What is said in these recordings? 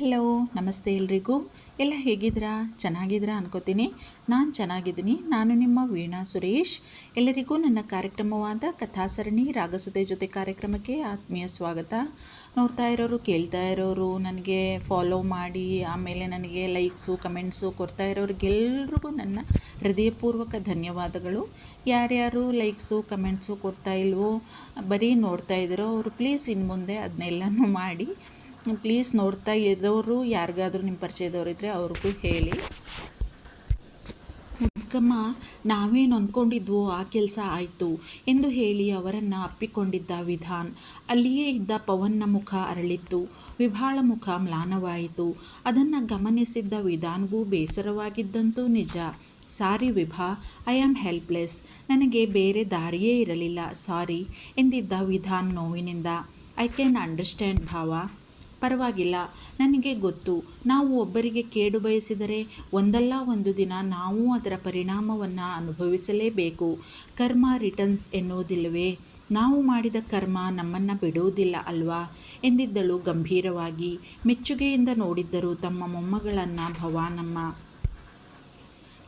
Hello ನಮಸ್ತೆ ಎಲ್ರಿಗೂ. ಎಲ್ಲ ಹೇಗಿದ್ದೀರಾ? ಚೆನ್ನಾಗಿದ್ದೀರಾ ಅನ್ಕೋತೀನಿ. ನಾನು ಚೆನ್ನಾಗಿದ್ದೀನಿ. ನಾನು ನಿಮ್ಮ ವೀಣಾ ಸುರೇಶ್. ಎಲ್ಲರಿಗೂ ನನ್ನ ಕಾರ್ಯಕ್ರಮವಾದ ಕಥಾಸರಣಿ ರಾಗಸುತೆ ಜೊತೆ ಕಾರ್ಯಕ್ರಮಕ್ಕೆ ಆತ್ಮೀಯ ಸ್ವಾಗತ. ನೋಡ್ತಾ ಇರೋರು, ಕೇಳ್ತಾ ಇರೋರು, ನನಗೆ ಫಾಲೋ ಮಾಡಿ, ಆಮೇಲೆ ನನಗೆ ಲೈಕ್ಸು ಕಮೆಂಟ್ಸು ಕೊಡ್ತಾ ಇರೋರಿಗೆಲ್ರಿಗೂ ನನ್ನ ಹೃದಯಪೂರ್ವಕ ಧನ್ಯವಾದಗಳು. ಯಾರ್ಯಾರು ಲೈಕ್ಸು ಕಮೆಂಟ್ಸು ಕೊಡ್ತಾ ಇಲ್ವೋ, ಬರೀ ನೋಡ್ತಾ ಇದ್ದಾರೋ, ಅವರು ಪ್ಲೀಸ್ ಇನ್ನು ಮುಂದೆ ಅದನ್ನೆಲ್ಲನೂ ಮಾಡಿ ಪ್ಲೀಸ್ ನೋಡ್ತಾ ಇರೋರು ಯಾರಿಗಾದ್ರೂ ನಿಮ್ಮ ಪರಿಚಯದವ್ರು ಇದ್ದರೆ ಅವ್ರಿಗೂ ಹೇಳಿ. ಮುದ್ಕಮ್ಮ, ನಾವೇನು ಅಂದ್ಕೊಂಡಿದ್ವೋ ಆ ಕೆಲಸ ಆಯಿತು ಎಂದು ಹೇಳಿ ಅವರನ್ನು ಅಪ್ಪಿಕೊಂಡಿದ್ದ ವಿಧಾನ್. ಅಲ್ಲಿಯೇ ಇದ್ದ ಪವನ್ನ ಮುಖ ಅರಳಿತ್ತು. ವಿಭಾಳ ಮುಖ ಮ್ಲಾನವಾಯಿತು. ಅದನ್ನು ಗಮನಿಸಿದ್ದ ವಿಧಾನ್ಗೂ ಬೇಸರವಾಗಿದ್ದಂತೂ ನಿಜ. Sorry Vibha, I am helpless. ನನಗೆ ಬೇರೆ ದಾರಿಯೇ ಇರಲಿಲ್ಲ. ಸಾರಿ, ಎಂದಿದ್ದ ವಿಧಾನ್ ನೋವಿನಿಂದ. ಐ ಕ್ಯಾನ್ ಅಂಡರ್ಸ್ಟ್ಯಾಂಡ್ ಭಾವ. ಪರವಾಗಿಲ್ಲ. ನನಗೆ ಗೊತ್ತು, ನಾವು ಒಬ್ಬರಿಗೆ ಕೇಡು ಬಯಸಿದರೆ ಒಂದಲ್ಲ ಒಂದು ದಿನ ನಾವು ಅದರ ಪರಿಣಾಮವನ್ನು ಅನುಭವಿಸಲೇಬೇಕು. ಕರ್ಮ ರಿಟರ್ನ್ಸ್ ಎನ್ನುವುದಿಲ್ಲವೇ? ನಾವು ಮಾಡಿದ ಕರ್ಮ ನಮ್ಮನ್ನು ಬಿಡುವುದಿಲ್ಲ ಅಲ್ವಾ? ಎಂದಿದ್ದಳು ಗಂಭೀರವಾಗಿ. ಮೆಚ್ಚುಗೆಯಿಂದ ನೋಡಿದ್ದರು ತಮ್ಮ ಮೊಮ್ಮಗಳನ್ನು ಭವಾನಮ್ಮ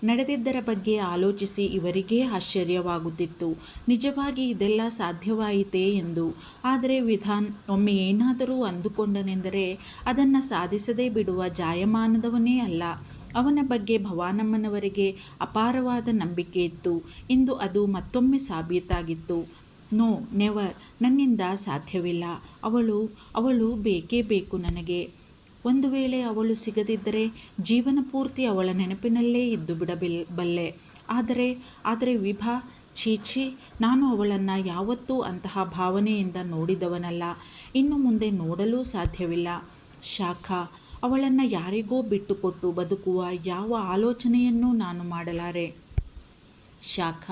ನಡೆದಿದ್ದರ ಬಗ್ಗೆ ಆಲೋಚಿಸಿ ಇವರಿಗೇ ಆಶ್ಚರ್ಯವಾಗುತ್ತಿತ್ತು. ನಿಜವಾಗಿ ಇದೆಲ್ಲ ಸಾಧ್ಯವಾಯಿತೇ ಎಂದು. ಆದರೆ ವಿಧಾನ್ ಒಮ್ಮೆ ಏನಾದರೂ ಅಂದುಕೊಂಡನೆಂದರೆ ಅದನ್ನು ಸಾಧಿಸದೇ ಬಿಡುವ ಜಾಯಮಾನದವನೇ ಅಲ್ಲ. ಅವನ ಬಗ್ಗೆ ಭವಾನಮ್ಮನವರಿಗೆ ಅಪಾರವಾದ ನಂಬಿಕೆ ಇತ್ತು. ಇಂದು ಅದು ಮತ್ತೊಮ್ಮೆ ಸಾಬೀತಾಗಿತ್ತು. ನೋ, ನೆವರ್, ನನ್ನಿಂದ ಸಾಧ್ಯವಿಲ್ಲ. ಅವಳು ಅವಳು ಬೇಕೇ ಬೇಕು ನನಗೆ. ಒಂದು ವೇಳೆ ಅವಳು ಸಿಗದಿದ್ದರೆ ಜೀವನ ಪೂರ್ತಿ ಅವಳ ನೆನಪಿನಲ್ಲೇ ಇದ್ದು ಬಿಡಬಿಲ್, ಬಲ್ಲೆ. ಆದರೆ ಆದರೆ ವಿಭಾ, ಛೀ ನಾನು ಅವಳನ್ನು ಯಾವತ್ತೂ ಅಂತಹ ಭಾವನೆಯಿಂದ ನೋಡಿದವನಲ್ಲ. ಇನ್ನು ಮುಂದೆ ನೋಡಲೂ ಸಾಧ್ಯವಿಲ್ಲ. ಶಾಖ, ಅವಳನ್ನು ಯಾರಿಗೋ ಬಿಟ್ಟುಕೊಟ್ಟು ಬದುಕುವ ಯಾವ ಆಲೋಚನೆಯನ್ನೂ ನಾನು ಮಾಡಲಾರೆ. ಶಾಖ,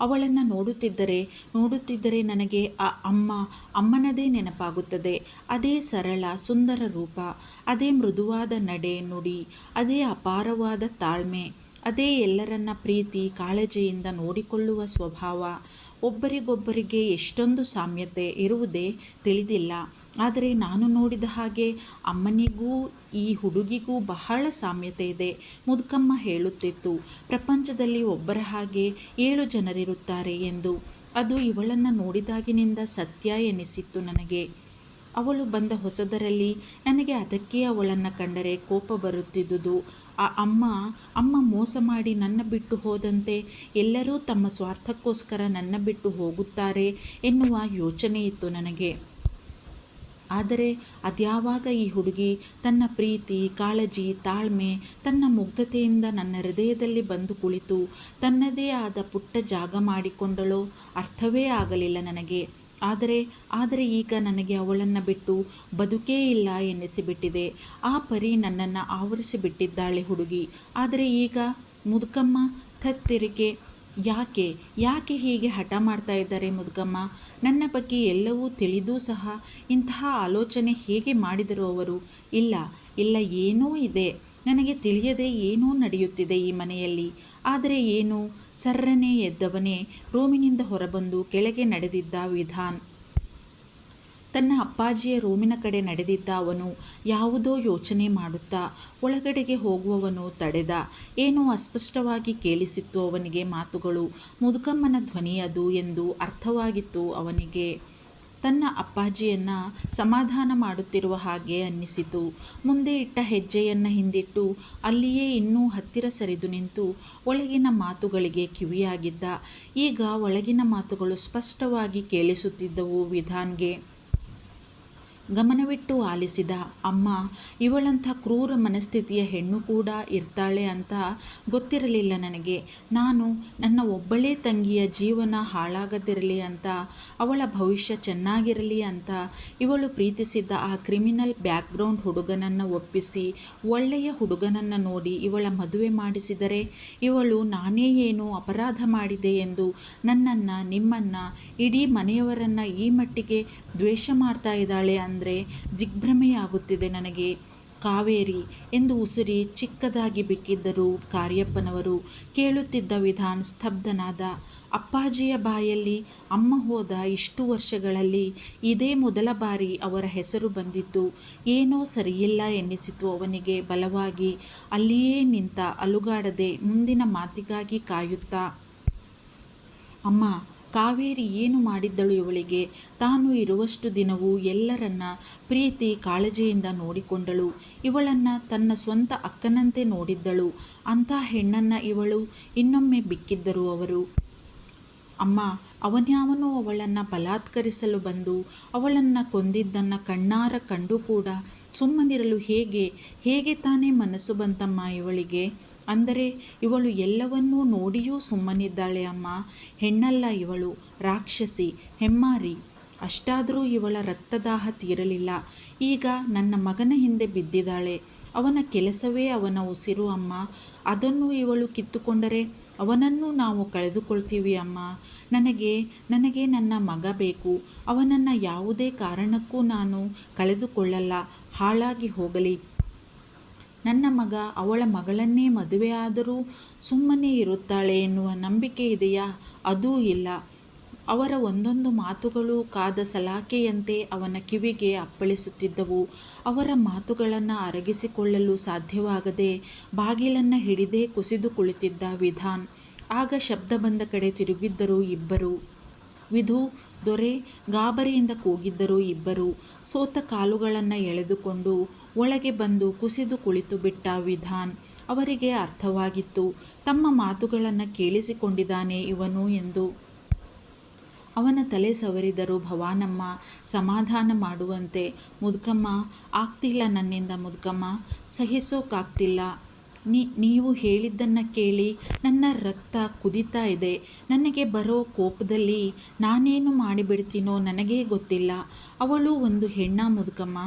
ಅವಳನ್ನು ನೋಡುತ್ತಿದ್ದರೆ ನೋಡುತ್ತಿದ್ದರೆ ನನಗೆ ಆ ಅಮ್ಮ, ಅಮ್ಮನದೇ ನೆನಪಾಗುತ್ತದೆ. ಅದೇ ಸರಳ, ಸುಂದರ ರೂಪ, ಅದೇ ಮೃದುವಾದ ನಡೆ ನುಡಿ, ಅದೇ ಅಪಾರವಾದ ತಾಳ್ಮೆ, ಅದೇ ಎಲ್ಲರನ್ನ ಪ್ರೀತಿ, ಕಾಳಜಿಯಿಂದ ನೋಡಿಕೊಳ್ಳುವ ಸ್ವಭಾವ. ಒಬ್ಬರಿಗೊಬ್ಬರಿಗೆ ಎಷ್ಟೊಂದು ಸಾಮ್ಯತೆ ಇರುವುದೇ ತಿಳಿದಿಲ್ಲ. ಆದರೆ ನಾನು ನೋಡಿದ ಹಾಗೆ ಅಮ್ಮನಿಗೂ ಈ ಹುಡುಗಿಗೂ ಬಹಳ ಸಾಮ್ಯತೆ ಇದೆ, ಮುದುಕಮ್ಮ ಹೇಳುತ್ತಿತ್ತು. ಪ್ರಪಂಚದಲ್ಲಿ ಒಬ್ಬರ ಹಾಗೆ ಏಳು ಜನರಿರುತ್ತಾರೆ ಎಂದು. ಅದು ಇವಳನ್ನು ನೋಡಿದಾಗಿನಿಂದ ಸತ್ಯ ಎನಿಸಿತ್ತು ನನಗೆ. ಅವಳು ಬಂದ ಹೊಸದರಲ್ಲಿ ನನಗೆ ಅದಕ್ಕೆ ಅವಳನ್ನು ಕಂಡರೆ ಕೋಪ ಬರುತ್ತಿದ್ದುದು. ಆ ಅಮ್ಮ ಅಮ್ಮ ಮೋಸ ಮಾಡಿ ನನ್ನ ಬಿಟ್ಟು ಹೋದಂತೆ ಎಲ್ಲರೂ ತಮ್ಮ ಸ್ವಾರ್ಥಕ್ಕೋಸ್ಕರ ನನ್ನ ಬಿಟ್ಟು ಹೋಗುತ್ತಾರೆ ಎನ್ನುವ ಯೋಚನೆ ಇತ್ತು ನನಗೆ. ಆದರೆ ಅದ್ಯಾವಾಗ ಈ ಹುಡುಗಿ ತನ್ನ ಪ್ರೀತಿ, ಕಾಳಜಿ, ತಾಳ್ಮೆ, ತನ್ನ ಮುಗ್ಧತೆಯಿಂದ ನನ್ನ ಹೃದಯದಲ್ಲಿ ಬಂದು ಕುಳಿತು ತನ್ನದೇ ಆದ ಪುಟ್ಟ ಜಾಗ ಮಾಡಿಕೊಂಡಳೋ ಅರ್ಥವೇ ಆಗಲಿಲ್ಲ ನನಗೆ. ಆದರೆ ಆದರೆ ಈಗ ನನಗೆ ಅವಳನ್ನು ಬಿಟ್ಟು ಬದುಕೇ ಇಲ್ಲ ಎನ್ನಿಸಿಬಿಟ್ಟಿದೆ. ಆ ಪರಿ ನನ್ನನ್ನು ಆವರಿಸಿಬಿಟ್ಟಿದ್ದಾಳೆ ಹುಡುಗಿ. ಆದರೆ ಈಗ ಮುದುಕಮ್ಮ ಥತ್ತಿರಿಕೆ ಯಾಕೆ? ಯಾಕೆ ಹೀಗೆ ಹಠ ಮಾಡ್ತಾ ಇದ್ದಾರೆ ಮುದುಕಮ್ಮ ನನ್ನ ಬಗ್ಗೆ ಎಲ್ಲವೂ ತಿಳಿದೂ ಸಹ ಇಂತಹ ಆಲೋಚನೆ ಹೇಗೆ ಮಾಡಿದರು ಅವರು? ಇಲ್ಲ ಇಲ್ಲ, ಏನೂ ಇದೆ. ನನಗೆ ತಿಳಿಯದೆ ಏನೂ ನಡೆಯುತ್ತಿದೆ ಈ ಮನೆಯಲ್ಲಿ. ಆದರೆ ಏನು? ಸರ್ರನೇ ಎದ್ದವನೇ ರೂಮಿನಿಂದ ಹೊರಬಂದು ಕೆಳಗೆ ನಡೆದಿದ್ದ ವಿಧಾನ್. ತನ್ನ ಅಪ್ಪಾಜಿಯ ರೂಮಿನ ಕಡೆ ನಡೆದಿದ್ದ ಅವನು ಯಾವುದೋ ಯೋಚನೆ ಮಾಡುತ್ತಾ ಒಳಗಡೆಗೆ ಹೋಗುವವನು ತಡೆದ. ಏನೋ ಅಸ್ಪಷ್ಟವಾಗಿ ಕೇಳಿಸಿತ್ತು ಅವನಿಗೆ ಮಾತುಗಳು. ಮುದುಕಮ್ಮನ ಧ್ವನಿಯದು ಎಂದು ಅರ್ಥವಾಗಿತ್ತು ಅವನಿಗೆ. ತನ್ನ ಅಪ್ಪಾಜಿಯನ್ನು ಸಮಾಧಾನ ಮಾಡುತ್ತಿರುವ ಹಾಗೆ ಅನ್ನಿಸಿತು. ಮುಂದೆ ಇಟ್ಟ ಹೆಜ್ಜೆಯನ್ನು ಹಿಂದಿಟ್ಟು ಅಲ್ಲಿಯೇ ಇನ್ನೂ ಹತ್ತಿರ ಸರಿದು ನಿಂತು ಒಳಗಿನ ಮಾತುಗಳಿಗೆ ಕಿವಿಯಾಗಿದ್ದ. ಈಗ ಒಳಗಿನ ಮಾತುಗಳು ಸ್ಪಷ್ಟವಾಗಿ ಕೇಳಿಸುತ್ತಿದ್ದವು ವಿಧಾನ್ಗೆ. ಗಮನವಿಟ್ಟು ಆಲಿಸಿದ ಅಮ್ಮ, ಇವಳಂಥ ಕ್ರೂರ ಮನಸ್ಥಿತಿಯ ಹೆಣ್ಣು ಕೂಡ ಇರ್ತಾಳೆ ಅಂತ ಗೊತ್ತಿರಲಿಲ್ಲ ನನಗೆ. ನಾನು ನನ್ನ ಒಬ್ಬಳೇ ತಂಗಿಯ ಜೀವನ ಹಾಳಾಗದಿರಲಿ ಅಂತ, ಅವಳ ಭವಿಷ್ಯ ಚೆನ್ನಾಗಿರಲಿ ಅಂತ ಇವಳು ಪ್ರೀತಿಸಿದ್ದ ಆ ಕ್ರಿಮಿನಲ್ ಬ್ಯಾಕ್ಗ್ರೌಂಡ್ ಹುಡುಗನನ್ನು ಒಪ್ಪಿಸಿ, ಒಳ್ಳೆಯ ಹುಡುಗನನ್ನು ನೋಡಿ ಇವಳ ಮದುವೆ ಮಾಡಿಸಿದರೆ ಇವಳು ನಾನೇ ಏನು ಅಪರಾಧ ಮಾಡಿದೆ ಎಂದು ನನ್ನನ್ನು, ನಿಮ್ಮನ್ನು, ಇಡೀ ಮನೆಯವರನ್ನು ಈ ಮಟ್ಟಿಗೆ ದ್ವೇಷ ಮಾಡ್ತಾ ಇದ್ದಾಳೆ ಅಂದರೆ ದಿಗ್ಭ್ರಮೆಯಾಗುತ್ತಿದೆ ನನಗೆ. ಕಾವೇರಿ ಎಂದು ಉಸಿರಿ ಚಿಕ್ಕದಾಗಿ ಬಿಕ್ಕಿದ್ದರು ಕಾರ್ಯಪ್ಪನವರು ಕೇಳುತ್ತಿದ್ದ ವಿಧಾನ್ ಸ್ತಬ್ಧನಾದ ಅಪ್ಪಾಜಿಯ ಬಾಯಲ್ಲಿ ಅಮ್ಮ ಹೋದ ಇಷ್ಟು ವರ್ಷಗಳಲ್ಲಿ ಇದೇ ಮೊದಲ ಬಾರಿ ಅವರ ಹೆಸರು ಬಂದಿತ್ತು ಏನೋ ಸರಿಯಿಲ್ಲ ಎನ್ನಿಸಿತು ಅವನಿಗೆ ಬಲವಾಗಿ. ಅಲ್ಲಿಯೇ ನಿಂತ ಅಲುಗಾಡದೆ ಮುಂದಿನ ಮಾತಿಗಾಗಿ ಕಾಯುತ್ತಾ, ಅಮ್ಮ ಕಾವೇರಿ ಏನು ಮಾಡಿದ್ದಳು ಇವಳಿಗೆ? ತಾನು ಇರುವಷ್ಟು ದಿನವೂ ಎಲ್ಲರನ್ನ ಪ್ರೀತಿ ಕಾಳಜಿಯಿಂದ ನೋಡಿಕೊಂಡಳು. ಇವಳನ್ನು ತನ್ನ ಸ್ವಂತ ಅಕ್ಕನಂತೆ ನೋಡಿದ್ದಳು. ಅಂಥ ಹೆಣ್ಣನ್ನು ಇವಳು ಇನ್ನೊಮ್ಮೆ ಬಿಕ್ಕಿದ್ದರು ಅವರು. ಅಮ್ಮ, ಅವನ್ಯಾವನೋ ಅವಳನ್ನು ಬಲಾತ್ಕರಿಸಲು ಬಂದು ಅವಳನ್ನು ಕೊಂದಿದ್ದನ್ನು ಕಣ್ಣಾರ ಕಂಡು ಕೂಡ ಸುಮ್ಮನಿರಲು ಹೇಗೆ? ಹೇಗೆ ತಾನೇ ಮನಸ್ಸು ಬಂತಮ್ಮ ಇವಳಿಗೆ? ಅಂದರೆ ಇವಳು ಎಲ್ಲವನ್ನೂ ನೋಡಿಯೂ ಸುಮ್ಮನಿದ್ದಾಳೆ ಅಮ್ಮ. ಹೆಣ್ಣಲ್ಲ ಇವಳು, ರಾಕ್ಷಸಿ, ಹೆಮ್ಮಾರಿ. ಅಷ್ಟಾದರೂ ಇವಳ ರಕ್ತದಾಹ ತೀರಲಿಲ್ಲ. ಈಗ ನನ್ನ ಮಗನ ಹಿಂದೆ ಬಿದ್ದಿದ್ದಾಳೆ. ಅವನ ಕೆಲಸವೇ ಅವನ ಉಸಿರು ಅಮ್ಮ. ಅದನ್ನು ಇವಳು ಕಿತ್ತುಕೊಂಡರೆ ಅವನನ್ನು ನಾವು ಕಳೆದುಕೊಳ್ತೀವಿ ಅಮ್ಮ. ನನಗೆ ನನಗೆ ನನ್ನ ಮಗ ಬೇಕು. ಅವನನ್ನು ಯಾವುದೇ ಕಾರಣಕ್ಕೂ ನಾನು ಕಳೆದುಕೊಳ್ಳಲ್ಲ. ಹಾಳಾಗಿ ಹೋಗಲಿ. ನನ್ನ ಮಗ ಅವಳ ಮಗಳನ್ನೇ ಮದುವೆಯಾದರೂ ಸುಮ್ಮನೆ ಇರುತ್ತಾಳೆ ಎನ್ನುವ ನಂಬಿಕೆ ಇದೆಯಾ? ಅದೂ ಇಲ್ಲ. ಅವರ ಒಂದೊಂದು ಮಾತುಗಳು ಕಾದ ಸಲಾಕೆಯಂತೆ ಅವನ ಕಿವಿಗೆ ಅಪ್ಪಳಿಸುತ್ತಿದ್ದವು. ಅವರ ಮಾತುಗಳನ್ನು ಅರಗಿಸಿಕೊಳ್ಳಲು ಸಾಧ್ಯವಾಗದೆ ಬಾಗಿಲನ್ನು ಹಿಡಿದೇ ಕುಸಿದು ಕುಳಿತಿದ್ದ ವಿಧಾನ್. ಆಗ ಶಬ್ದ ಬಂದ ಕಡೆ ತಿರುಗಿದ್ದರು ಇಬ್ಬರು. ವಿಧು, ದೊರೆ, ಗಾಬರಿಯಿಂದ ಕೂಗಿದ್ದರು ಇಬ್ಬರು. ಸೋತ ಕಾಲುಗಳನ್ನು ಎಳೆದುಕೊಂಡು ಒಳಗೆ ಬಂದು ಕುಸಿದು ಕುಳಿತು ಬಿಟ್ಟ ವಿಧಾನ್. ಅವರಿಗೆ ಅರ್ಥವಾಗಿತ್ತು, ತಮ್ಮ ಮಾತುಗಳನ್ನು ಕೇಳಿಸಿಕೊಂಡಿದ್ದಾನೆ ಇವನು ಎಂದು. ಅವನ ತಲೆ ಸವರಿದರು ಭವಾನಮ್ಮ ಸಮಾಧಾನ ಮಾಡುವಂತೆ, ಮುದುಕಮ್ಮ, ಆಗ್ತಿಲ್ಲ ನನ್ನಿಂದ ಮುದುಕಮ್ಮ ಸಹಿಸೋಕ್ಕಾಗ್ತಿಲ್ಲ ನೀ, ನೀವು ಹೇಳಿದ್ದನ್ನು ಕೇಳಿ ನನ್ನ ರಕ್ತ ಕುದೀತಾ ಇದೆ. ನನಗೆ ಬರೋ ಕೋಪದಲ್ಲಿ ನಾನೇನು ಮಾಡಿಬಿಡ್ತೀನೋ ನನಗೇ ಗೊತ್ತಿಲ್ಲ. ಅವಳು ಒಂದು ಹೆಣ್ಣ ಮುದುಕಮ್ಮ.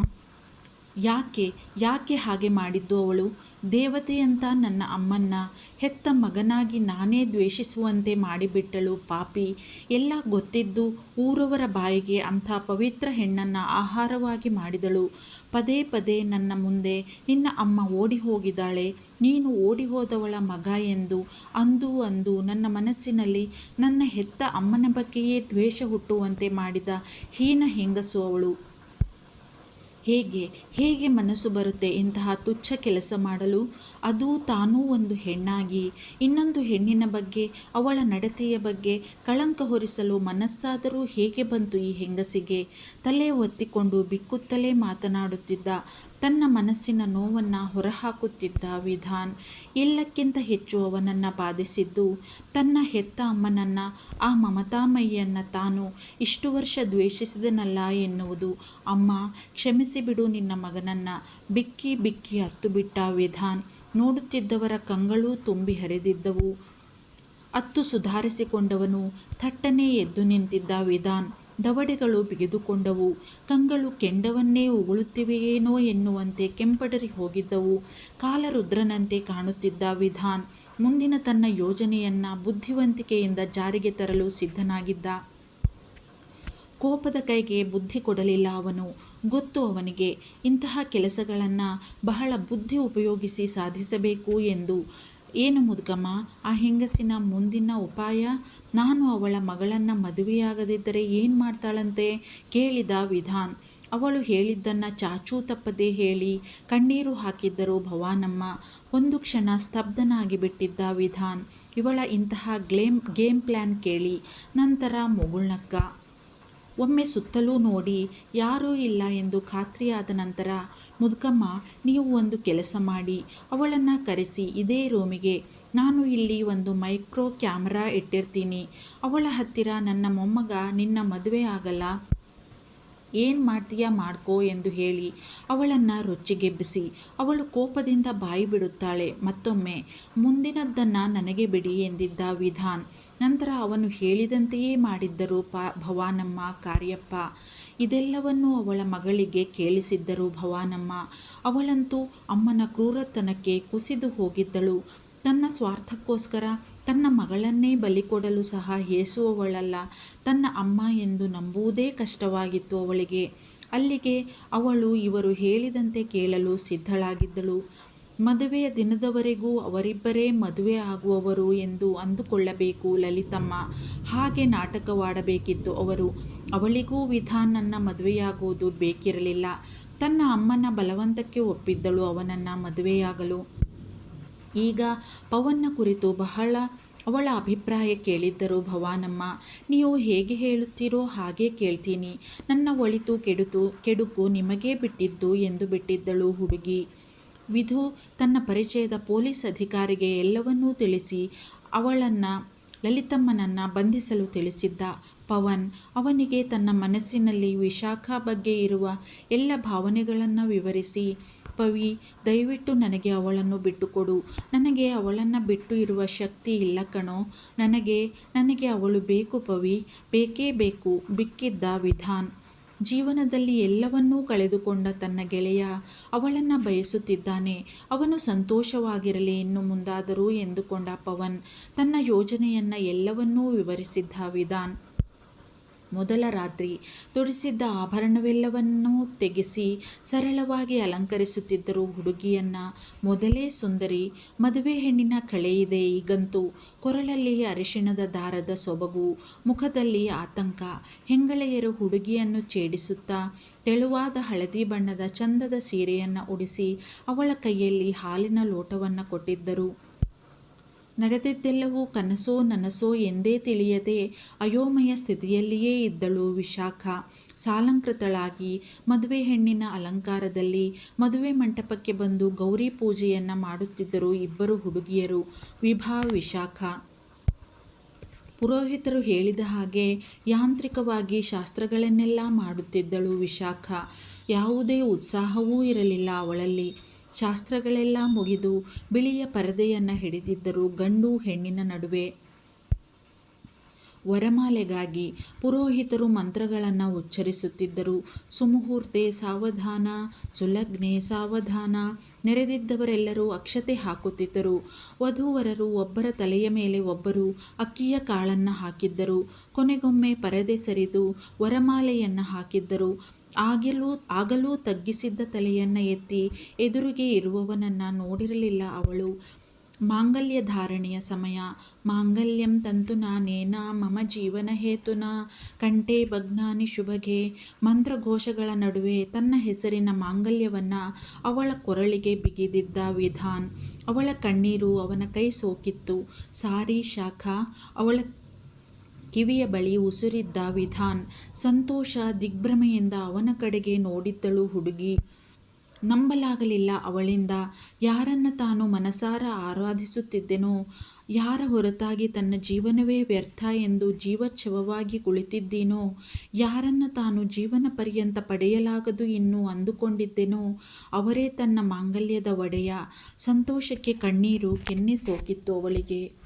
ಯಾಕೆ ಯಾಕೆ ಹಾಗೆ ಮಾಡಿದ್ದು ಅವಳು? ದೇವತೆಯಂತ ನನ್ನ ಅಮ್ಮನ್ನ, ಹೆತ್ತ ಮಗನಾಗಿ ನಾನೇ ದ್ವೇಷಿಸುವಂತೆ ಮಾಡಿಬಿಟ್ಟಳು ಪಾಪಿ. ಎಲ್ಲ ಗೊತ್ತಿದ್ದು ಊರವರ ಬಾಯಿಗೆ ಅಂಥ ಪವಿತ್ರ ಹೆಣ್ಣನ್ನು ಆಹಾರವಾಗಿ ಮಾಡಿದಳು. ಪದೇ ಪದೇ ನನ್ನ ಮುಂದೆ ನಿನ್ನ ಅಮ್ಮ ಓಡಿ ಹೋಗಿದ್ದಾಳೆ ನೀನು ಓಡಿ ಹೋದವಳ ಮಗ ಎಂದು ಅಂದು ಅಂದು ನನ್ನ ಮನಸ್ಸಿನಲ್ಲಿ ನನ್ನ ಹೆತ್ತ ಅಮ್ಮನ ಬಗ್ಗೆಯೇ ದ್ವೇಷ ಹುಟ್ಟುವಂತೆ ಮಾಡಿದ ಹೀನ ಹೆಂಗಸು ಅವಳು. ಹೇಗೆ ಹೇಗೆ ಮನಸ್ಸು ಬರುತ್ತೆ ಇಂತಹ ತುಚ್ಛ ಕೆಲಸ ಮಾಡಲು? ಅದು ತಾನೂ ಒಂದು ಹೆಣ್ಣಾಗಿ. ಇನ್ನೊಂದು ಹೆಣ್ಣಿನ ಬಗ್ಗೆ, ಅವಳ ನಡತೆಯ ಬಗ್ಗೆ ಕಳಂಕ ಹೊರಿಸಲು ಮನಸ್ಸಾದರೂ ಹೇಗೆ ಬಂತು ಈ ಹೆಂಗಸಿಗೆ? ತಲೆ ಒತ್ತಿಕೊಂಡು ಬಿಕ್ಕುತ್ತಲೇ ಮಾತನಾಡುತ್ತಿದ್ದ ತನ್ನ ಮನಸ್ಸಿನ ನೋವನ್ನು ಹೊರಹಾಕುತ್ತಿದ್ದ ವಿಧಾನ್ ಎಲ್ಲಕ್ಕಿಂತ ಹೆಚ್ಚು ಅವನನ್ನು ಬಾಧಿಸಿದ್ದು, ತನ್ನ ಹೆತ್ತ ಅಮ್ಮನನ್ನು, ಆ ಮಮತಾಮಯ್ಯನ್ನು ತಾನು ಇಷ್ಟು ವರ್ಷ ದ್ವೇಷಿಸಿದನಲ್ಲ ಎನ್ನುವುದು. ಅಮ್ಮ ಕ್ಷಮಿಸಿಬಿಡು ನಿನ್ನ ಮಗನನ್ನು. ಬಿಕ್ಕಿ ಬಿಕ್ಕಿ ಹತ್ತು ಬಿಟ್ಟ ವಿಧಾನ್ ನೋಡುತ್ತಿದ್ದವರ ಕಂಗಳೂ ತುಂಬಿ ಹರಿದಿದ್ದವು. ಅತ್ತು ಸುಧಾರಿಸಿಕೊಂಡವನು ಥಟ್ಟನೆ ಎದ್ದು ನಿಂತಿದ್ದ ವಿಧಾನ್ ದವಡೆಗಳು ಬಿಗಿದುಕೊಂಡವು. ಕಂಗಳು ಕೆಂಡವನ್ನೇ ಉಗುಳುತ್ತಿವೆಯೇನೋ ಎನ್ನುವಂತೆ ಕೆಂಪಡರಿ ಹೋಗಿದ್ದವು. ಕಾಲರುದ್ರನಂತೆ ಕಾಣುತ್ತಿದ್ದ ವಿಧಾನ್ ಮುಂದಿನ ತನ್ನ ಯೋಜನೆಯನ್ನ ಬುದ್ಧಿವಂತಿಕೆಯಿಂದ ಜಾರಿಗೆ ತರಲು ಸಿದ್ಧನಾಗಿದ್ದ. ಕೋಪದ ಕೈಗೆ ಬುದ್ಧಿ ಕೊಡಲಿಲ್ಲ ಅವನು. ಗೊತ್ತು ಅವನಿಗೆ, ಇಂತಹ ಕೆಲಸಗಳನ್ನು ಬಹಳ ಬುದ್ಧಿ ಉಪಯೋಗಿಸಿ ಸಾಧಿಸಬೇಕು ಎಂದು ಏನು ಮುದುಕಮ್ಮ ಆ ಹೆಂಗಸಿನ ಮುಂದಿನ ಉಪಾಯ? ನಾನು ಅವಳ ಮಗಳನ್ನು ಮದುವೆಯಾಗದಿದ್ದರೆ ಏನು ಮಾಡ್ತಾಳಂತೆ? ಕೇಳಿದ ವಿಧಾನ್. ಅವಳು ಹೇಳಿದ್ದನ್ನು ಚಾಚೂ ತಪ್ಪದೆ ಹೇಳಿ ಕಣ್ಣೀರು ಹಾಕಿದ್ದರು ಭವಾನಮ್ಮ. ಒಂದು ಕ್ಷಣ ಸ್ತಬ್ಧನಾಗಿ ಬಿಟ್ಟಿದ್ದ ವಿಧಾನ್. ಇವಳ ಇಂತಹ ಗ್ಲೇಮ್, ಗೇಮ್ ಪ್ಲ್ಯಾನ್ ಕೇಳಿ. ನಂತರ ಮುಗುಳ್ನಕ್ಕ ಒಮ್ಮೆ ಸುತ್ತಲೂ ನೋಡಿ, ಯಾರೂ ಇಲ್ಲ ಎಂದು ಖಾತ್ರಿಯಾದ ನಂತರ, ಮುದುಕಮ್ಮ, ನೀವು ಒಂದು ಕೆಲಸ ಮಾಡಿ, ಅವಳನ್ನು ಕರೆಸಿ, ಇದೇ ರೂಮಿಗೆ. ನಾನು ಇಲ್ಲಿ ಒಂದು ಮೈಕ್ರೋ ಕ್ಯಾಮ್ರಾ ಇಟ್ಟಿರ್ತೀನಿ. ಅವಳ ಹತ್ತಿರ ನನ್ನ ಮೊಮ್ಮಗ ನಿನ್ನ ಮದುವೆ ಆಗಲ್ಲ. ಏನು ಮಾಡ್ತೀಯಾ ಮಾಡ್ಕೋ ಎಂದು ಹೇಳಿ ಅವಳನ್ನು ರೊಚ್ಚಿಗೆಬ್ಬಿಸಿ ಅವಳು ಕೋಪದಿಂದ ಬಾಯಿ ಬಿಡುತ್ತಾಳೆ. ಮತ್ತೊಮ್ಮೆ, ಮುಂದಿನದ್ದನ್ನು ನನಗೆ ಬಿಡಿ ಎಂದಿದ್ದ ವಿಧಾನ್. ನಂತರ ಅವನು ಹೇಳಿದಂತೆಯೇ ಮಾಡಿದ್ದರು ಪ, ಭವಾನಮ್ಮ, ಕಾರ್ಯಪ್ಪ. ಇದೆಲ್ಲವನ್ನೂ ಅವಳ ಮಗಳಿಗೆ ಕೇಳಿಸಿದ್ದರು ಭವಾನಮ್ಮ. ಅವಳಂತೂ ಅಮ್ಮನ ಕ್ರೂರತನಕ್ಕೆ ಕುಸಿದು ಹೋಗಿದ್ದಳು. ತನ್ನ ಸ್ವಾರ್ಥಕ್ಕೋಸ್ಕರ ತನ್ನ ಮಗಳನ್ನೇ ಬಲಿ ಕೊಡಲು ಸಹ ಹೇಸುವವಳಲ್ಲ ತನ್ನ ಅಮ್ಮ ಎಂದು ನಂಬುವುದೇ ಕಷ್ಟವಾಗಿತ್ತು ಅವಳಿಗೆ. ಅಲ್ಲಿಗೆ ಅವಳು ಇವರು ಹೇಳಿದಂತೆ ಕೇಳಲು ಸಿದ್ಧಳಾಗಿದ್ದಳು. ಮದುವೆಯ ದಿನದವರೆಗೂ ಅವರಿಬ್ಬರೇ ಮದುವೆ ಆಗುವವರು ಎಂದು ಅಂದುಕೊಳ್ಳಬೇಕು ಲಲಿತಮ್ಮ. ಹಾಗೆ ನಾಟಕವಾಡಬೇಕಿತ್ತು ಅವರು. ಅವಳಿಗೂ ವಿಧಾನನ್ನ ಮದುವೆಯಾಗುವುದು ಬೇಕಿರಲಿಲ್ಲ. ತನ್ನ ಅಮ್ಮನ ಬಲವಂತಕ್ಕೆ ಒಪ್ಪಿದ್ದಳು ಅವನನ್ನು ಮದುವೆಯಾಗಲು. ಈಗ ಪವನ್ನ ಕುರಿತು ಬಹಳ ಅವಳ ಅಭಿಪ್ರಾಯ ಕೇಳಿದ್ದರು, ಭವಾನಮ್ಮ. ನೀವು ಹೇಗೆ ಹೇಳುತ್ತೀರೋ ಹಾಗೆ ಕೇಳ್ತೀನಿ. ನನ್ನ ಒಳಿತು ಕೆಡುತು, ಕೆಡುಕು ನಿಮಗೇ ಬಿಟ್ಟಿದ್ದು ಎಂದು ಬಿಟ್ಟಿದ್ದಳು ಹುಡುಗಿ. ವಿಧು ತನ್ನ ಪರಿಚಯದ ಪೊಲೀಸ್ ಅಧಿಕಾರಿಗೆ ಎಲ್ಲವನ್ನೂ ತಿಳಿಸಿ, ಅವಳನ್ನು, ಲಲಿತಮ್ಮನನ್ನು ಬಂಧಿಸಲು ತಿಳಿಸಿದ್ದ ಪವನ್, ಅವನಿಗೆ ತನ್ನ ಮನಸ್ಸಿನಲ್ಲಿ ವಿಶಾಖ ಬಗ್ಗೆ ಇರುವ ಎಲ್ಲ ಭಾವನೆಗಳನ್ನು ವಿವರಿಸಿ ಪವಿ ದಯವಿಟ್ಟು ನನಗೆ ಅವಳನ್ನು ಬಿಟ್ಟುಕೊಡು. ನನಗೆ ಅವಳನ್ನು ಬಿಟ್ಟು ಇರುವ ಶಕ್ತಿ ಇಲ್ಲ ಕಣೋ. ನನಗೆ ನನಗೆ ಅವಳು ಬೇಕು ಪವಿ. ಬೇಕೇ ಬೇಕು, ಬಿಕ್ಕಿದ್ದ ವಿಧಾನ್. ಜೀವನದಲ್ಲಿ ಎಲ್ಲವನ್ನೂ ಕಳೆದುಕೊಂಡ ತನ್ನ ಗೆಳೆಯ ಅವಳನ್ನು ಬಯಸುತ್ತಿದ್ದಾನೆ. ಅವನು ಸಂತೋಷವಾಗಿರಲಿ ಇನ್ನು ಮುಂದಾದರೂ ಎಂದುಕೊಂಡ ಪವನ್, ತನ್ನ ಯೋಜನೆಯನ್ನು ಎಲ್ಲವನ್ನೂ ವಿವರಿಸಿದ್ದ ವಿಧಾನ್. ಮೊದಲ ರಾತ್ರಿ ತೊಡಿಸಿದ್ದ ಆಭರಣವೆಲ್ಲವನ್ನೂ ತೆಗೆಸಿ ಸರಳವಾಗಿ ಅಲಂಕರಿಸುತ್ತಿದ್ದರು ಹುಡುಗಿಯನ್ನ. ಮೊದಲೇ ಸುಂದರಿ, ಮದುವೆ ಹೆಣ್ಣಿನ ಕಳೆಯಿದೆ ಈಗಂತೂ. ಕೊರಳಲ್ಲಿ ಅರಿಶಿಣದ ದಾರದ ಸೊಬಗು, ಮುಖದಲ್ಲಿ ಆತಂಕ. ಹೆಂಗಳೆಯರು ಹುಡುಗಿಯನ್ನು ಛೇಡಿಸುತ್ತಾ ತೆಳುವಾದ ಹಳದಿ ಬಣ್ಣದ ಚಂದದ ಸೀರೆಯನ್ನು ಉಡಿಸಿ ಅವಳ ಕೈಯಲ್ಲಿ ಹಾಲಿನ ಲೋಟವನ್ನು ಕೊಟ್ಟಿದ್ದರು. ನಡೆದಿದ್ದೆಲ್ಲವೂ ಕನಸೋ ನನಸೋ ಎಂದೇ ತಿಳಿಯದೆ ಅಯೋಮಯ ಸ್ಥಿತಿಯಲ್ಲಿಯೇ ಇದ್ದಳು ವಿಶಾಖ. ಸಾಲಂಕೃತಳಾಗಿ ಮದುವೆ ಹೆಣ್ಣಿನ ಅಲಂಕಾರದಲ್ಲಿ ಮದುವೆ ಮಂಟಪಕ್ಕೆ ಬಂದು ಗೌರಿ ಪೂಜೆಯನ್ನು ಮಾಡುತ್ತಿದ್ದರು ಇಬ್ಬರು ಹುಡುಗಿಯರು. ವಿಭಾ, ವಿಶಾಖ. ಪುರೋಹಿತರು ಹೇಳಿದ ಹಾಗೆ ಯಾಂತ್ರಿಕವಾಗಿ ಶಾಸ್ತ್ರಗಳನ್ನೆಲ್ಲ ಮಾಡುತ್ತಿದ್ದಳು ವಿಶಾಖ. ಯಾವುದೇ ಉತ್ಸಾಹವೂ ಇರಲಿಲ್ಲ ಅವಳಲ್ಲಿ. ಶಾಸ್ತ್ರಗಳೆಲ್ಲ ಮುಗಿದು ಬಿಳಿಯ ಪರದೆಯನ್ನು ಹಿಡಿದಿದ್ದರು ಗಂಡು ಹೆಣ್ಣಿನ ನಡುವೆ ವರಮಾಲೆಗಾಗಿ ಪುರೋಹಿತರು ಮಂತ್ರಗಳನ್ನು ಉಚ್ಚರಿಸುತ್ತಿದ್ದರು. ಸುಮುಹೂರ್ತೆ ಸಾವಧಾನ ಸುಲಗ್ನೆ ಸಾವಧಾನ, ನೆರೆದಿದ್ದವರೆಲ್ಲರೂ ಅಕ್ಷತೆ ಹಾಕುತ್ತಿದ್ದರು. ವಧುವರರು ಒಬ್ಬರ ತಲೆಯ ಮೇಲೆ ಒಬ್ಬರು ಅಕ್ಕಿಯ ಕಾಳನ್ನು ಹಾಕಿದ್ದರು. ಕೊನೆಗೊಮ್ಮೆ ಪರದೆ ಸರಿದು ವರಮಾಲೆಯನ್ನು ಹಾಕಿದ್ದರು. ಆಗಲೂ ಆಗಲೂ ತಗ್ಗಿಸಿದ್ದ ತಲೆಯನ್ನು ಎತ್ತಿ ಎದುರಿಗೆ ಇರುವವನನ್ನು ನೋಡಿರಲಿಲ್ಲ ಅವಳು. ಮಾಂಗಲ್ಯ ಧಾರಣೆಯ ಸಮಯ. ಮಾಂಗಲ್ಯಂ ತಂತು ನಾನೇನ, ಮಮ ಜೀವನ ಹೇತುನ, ಕಂಠೆ ಭಗ್ನಾನಿ ಶುಭಗೆ. ಮಂತ್ರಘೋಷಗಳ ನಡುವೆ ತನ್ನ ಹೆಸರಿನ ಮಾಂಗಲ್ಯವನ್ನು ಅವಳ ಕೊರಳಿಗೆ ಬಿಗಿದಿದ್ದ ವಿಧಾನ್. ಅವಳ ಕಣ್ಣೀರು ಅವನ ಕೈ ಸೋಕಿತ್ತು. ಸಾರಿ, ಶಾಖ ಅವಳ ಕಿವಿಯ ಬಳಿ ಉಸುರಿದ್ದ ವಿಧಾನ್ ಸಂತೋಷ ದಿಗ್ಭ್ರಮೆಯಿಂದ ಅವನ ಕಡೆಗೆ ನೋಡಿದ್ದಳು ಹುಡುಗಿ. ನಂಬಲಾಗಲಿಲ್ಲ ಅವಳಿಂದ. ಯಾರನ್ನ ತಾನು ಮನಸಾರ ಆರಾಧಿಸುತ್ತಿದ್ದೆನೋ, ಯಾರ ಹೊರತಾಗಿ ತನ್ನ ಜೀವನವೇ ವ್ಯರ್ಥ ಎಂದು ಜೀವಚ್ಛವವಾಗಿ ಕುಳಿತಿದ್ದೀನೋ, ಯಾರನ್ನ ತಾನು ಜೀವನ ಪರ್ಯಂತ ಪಡೆಯಲಾಗದು ಇನ್ನೂ ಅಂದುಕೊಂಡಿದ್ದೆನೋ, ಅವರೇ ತನ್ನ ಮಾಂಗಲ್ಯದ ಒಡೆಯ. ಸಂತೋಷಕ್ಕೆ ಕಣ್ಣೀರು ಕೆನ್ನೆ ಸೋಕಿತ್ತು ಅವಳಿಗೆ.